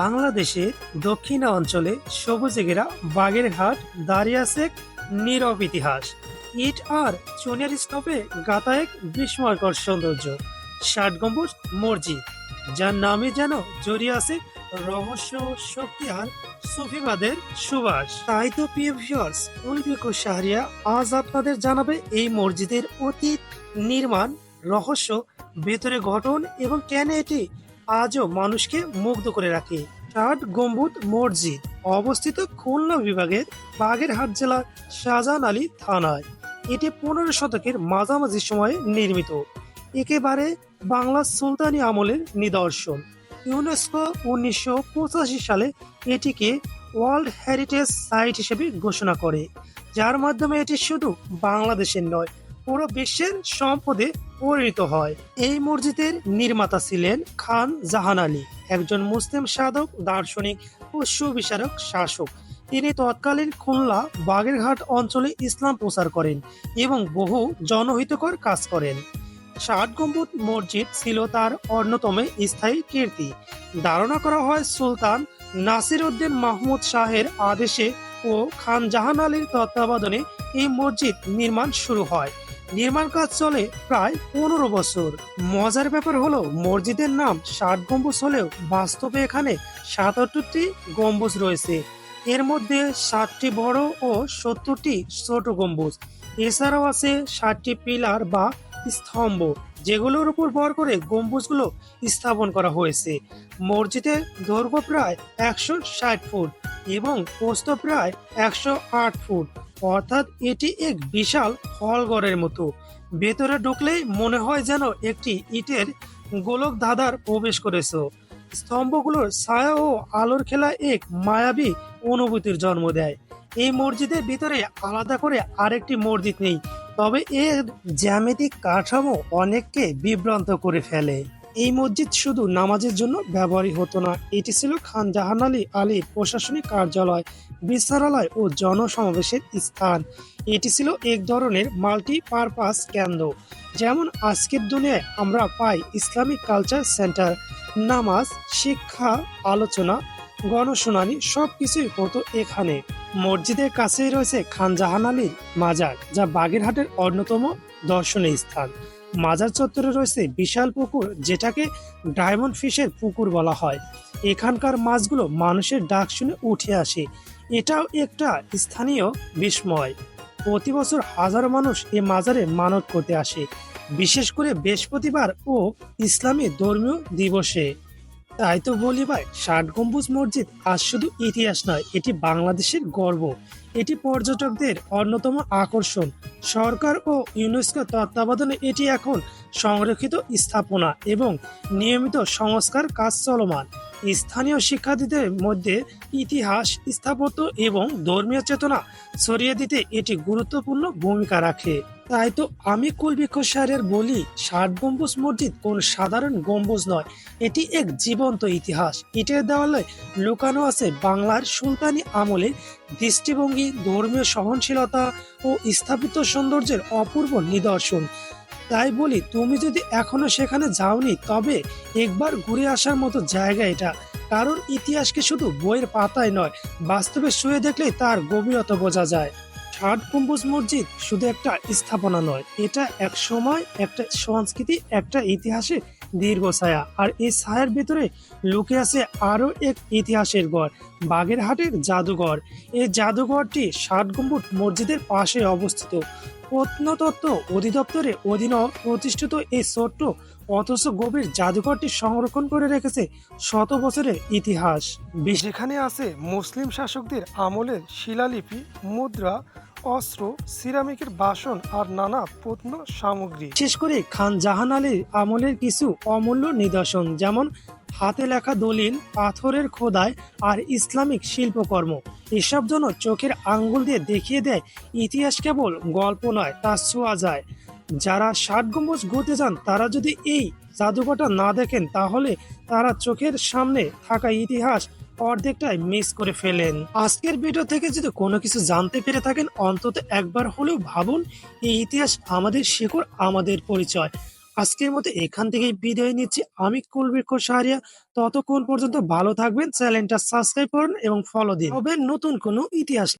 বাংলাদেশের দক্ষিণ অঞ্চলে সবুজে ঘেরা বাগেরহাট এক নীরব ইতিহাস। ইট আর চুনের স্তপে গাতা এক বিস্ময়কর সৌন্দর্য, ষাট গম্বুজ মসজিদ, যার নামে যেন জড়িয়ে আছে রহস্য শক্তি আর সুফিবাদের সুবাস। তাই তো প্রিয় ভিউয়ার্স উলবিকু শাহরিয়া আজ আপনাদের জানাবে এই মসজিদের অতীত, নির্মাণ, রহস্য, ভেতরে গঠন এবং কেন এটি আজও মানুষকে মুগ্ধ করে রাখে। ষাট গম্বুজ, মসজিদ অবস্থিত খুলনা বিভাগের বাগেরহাট জেলার শাহজাহান আলী থানায়। এটি পনেরো শতকের মাঝামাঝি সময়ে নির্মিত। একেবারে বাংলা সুলতানি আমলের নিদর্শন। ইউনেস্কো উনিশশো পঁচাশি সালে এটিকে ওয়ার্ল্ড হেরিটেজ সাইট হিসেবে ঘোষণা করে, যার মাধ্যমে এটি শুধু বাংলাদেশের নয় পুরো বিশ্বের সম্পদে পরিণত হয়। এই মসজিদের নির্মাতা ছিলেন খান জাহান আলী, একজন মুসলিম সাধক, দার্শনিক ও সুবিচারক শাসক। তিনি তৎকালীন খুলনা বাগেরঘাট অঞ্চলে ইসলাম প্রচার করেন এবং বহু জনহিতকর কাজ করেন। ষাট গম্বুজ মসজিদ ছিল তার অন্যতম স্থায়ী কীর্তি। ধারণা করা হয় সুলতান নাসির উদ্দিন মাহমুদ শাহের আদেশে ও খান জাহান আলীর তত্ত্বাবধানে এই মসজিদ নির্মাণ শুরু হয়। নির্মাণ কাজ চলে প্রায় পনেরো বছর। মজার ব্যাপার হলো, মসজিদের নাম ষাট গম্বুজ হলেও বাস্তবে এখানে সাতাত্তরটি গম্বুজ রয়েছে। এর মধ্যে ষাটটি বড় ও সত্তরটি ছোট গম্বুজ। এছাড়াও আছে ষাটটি পিলার বা স্তম্ভ, যেগুলোর উপর ভর করে গম্বুজগুলো স্থাপন করা হয়েছে। মসজিদের দৈর্ঘ্য প্রায় একশো ষাট ফুট এবং পোস্ত প্রায় একশো আট ফুট। অর্থাৎ এটি এক বিশাল হলঘরের মতো। ভেতরে ঢুকলেই মনে হয় যেন একটি ইটের গোলক ধাঁধার প্রবেশ করেছ। স্তম্ভগুলোর ছায়া ও আলোর খেলা এক মায়াবী অনুভূতির জন্ম দেয়। এই মসজিদের ভিতরে আলাদা করে আরেকটি মসজিদ নেই, তবে এর জ্যামিতিক কাঠামো অনেককে বিভ্রান্ত করে ফেলে। এই মসজিদ শুধু নামাজের জন্য ব্যবহারই হতো না, এটি ছিল খান জাহান আলী আলীর প্রশাসনিক কার্যালয়, বিচারালয় ও জনসমাবেশের স্থান। এটি ছিল এক ধরনের মাল্টি পারপাস কেন্দ্র, যেমন আজকের দুনিয়ায় আমরা পাই ইসলামিক কালচার সেন্টার, নামাজ, শিক্ষা, আলোচনা, গণশুনানি সব কিছুই হতো এখানে। মসজিদের কাছেই রয়েছে খান জাহান আলীর মাজার, যা বাগেরহাটের অন্যতম দর্শনীয় স্থান। মাজার চত্বরে রয়েছে বিশাল পুকুর, যেটাকে ডায়মন্ড ফিশের পুকুর বলা হয়। এখানকার মাছগুলো মানুষের ডাক শুনে উঠে আসে। এটাও একটা স্থানীয় বিস্ময়। প্রতি বছর হাজারো মানুষ এ মাজারে মানত করতে আসে। বিশেষ করে বৃহস্পতিবার ও ইসলামী ধর্মীয় দিবসে। তাই তো বলি ভাই, ষাট গম্বুজ মসজিদ আজ শুধু ইতিহাস নয়, এটি বাংলাদেশের গর্ব। এটি পর্যটকদের অন্যতম আকর্ষণ। সরকার ও ইউনেস্কো তত্ত্বাবধানে এটি এখন সংরক্ষিত স্থাপনা এবং নিয়মিত সংস্কার কাজ চলমান। স্থানীয় শিক্ষার্থীদের মধ্যে ইতিহাস, স্থাপত্য এবং ধর্মীয় চেতনা ছড়িয়ে দিতে এটি গুরুত্বপূর্ণ ভূমিকা রাখে। তাই তো আমি কুলবৃক্ষ স্যারের বলি, ষাট গম্বুজ মসজিদ কোন সাধারণ গম্বুজ নয়। এটি এক জীবন্ত ইতিহাস। ইটের দেওয়ালে লুকানো আছে বাংলার সুলতানি আমলে দৃষ্টিভঙ্গি, ধর্মীয় সহনশীলতা ও স্থাপিত সৌন্দর্যের অপূর্ব নিদর্শন। তাই বলি, তুমি যদি এখনও সেখানে যাওনি, তবে একবার ঘুরে আসার মতো জায়গা এটা। কারণ ইতিহাসকে শুধু বইয়ের পাতায় নয়, বাস্তবে শুয়ে দেখলেই তার গভীরতা বোঝা যায়। ষাট গম্বুজ মসজিদ শুধু একটা স্থাপনা নয়, এটা এক সময় একটা সংস্কৃতি, একটা ইতিহাসে দীর্ঘ ছায়া। আর এই ছায়ার ভিতরে লুকে আছে আরও এক ইতিহাসের গড়, বাগেরহাটের জাদুঘর। এই জাদুঘরটি ষাট গম্বুজ মসজিদের পাশে অবস্থিত। প্রত্নতত্ত্ব অধিদপ্তরের অধীনে প্রতিষ্ঠিত এই ছোট্ট, অথচ গভীর জাদুঘরটি সংরক্ষণ করে রেখেছে শত বছরের ইতিহাস। সেখানে আছে মুসলিম শাসকদের আমলের শিলালিপি, মুদ্রা অস্ত্র, সিরামিকের বাসন আর নানা প্রত্ন সামগ্রী। বিশেষ করে খান জাহান আলীর আমলের কিছু অমূল্য নিদর্শন, যেমন হাতে লেখা দলিল, পাথরের খোদাই আর ইসলামিক শিল্পকর্ম। এসব যেন চোখের আঙ্গুল দিয়ে দেখিয়ে দেয়, ইতিহাস কেবল গল্প নয়, তা ছোঁয়া যায়। যারা ষাট গম্বুজ ঘুরতে যান তারা যদি এই জাদুঘরটা না দেখেন, তাহলে তারা চোখের সামনে থাকা ইতিহাস অর্ধেকটাই মিস করে ফেলেন। আজকের ভিডিও থেকে যদি কোনো কিছু জানতে পেরে থাকেন, অন্তত একবার হলেও ভাবুন, এই ইতিহাস আমাদের শেকড় আমাদের পরিচয়। আজকের মতো এখান থেকেই বিদায় নিচ্ছি। আমি কুলবৃক্ষ সাহারিয়া। ততক্ষণ পর্যন্ত ভালো থাকবেন, চ্যানেলটা সাবস্ক্রাইব করুন এবং ফলো দিন। হবে নতুন কোনো ইতিহাস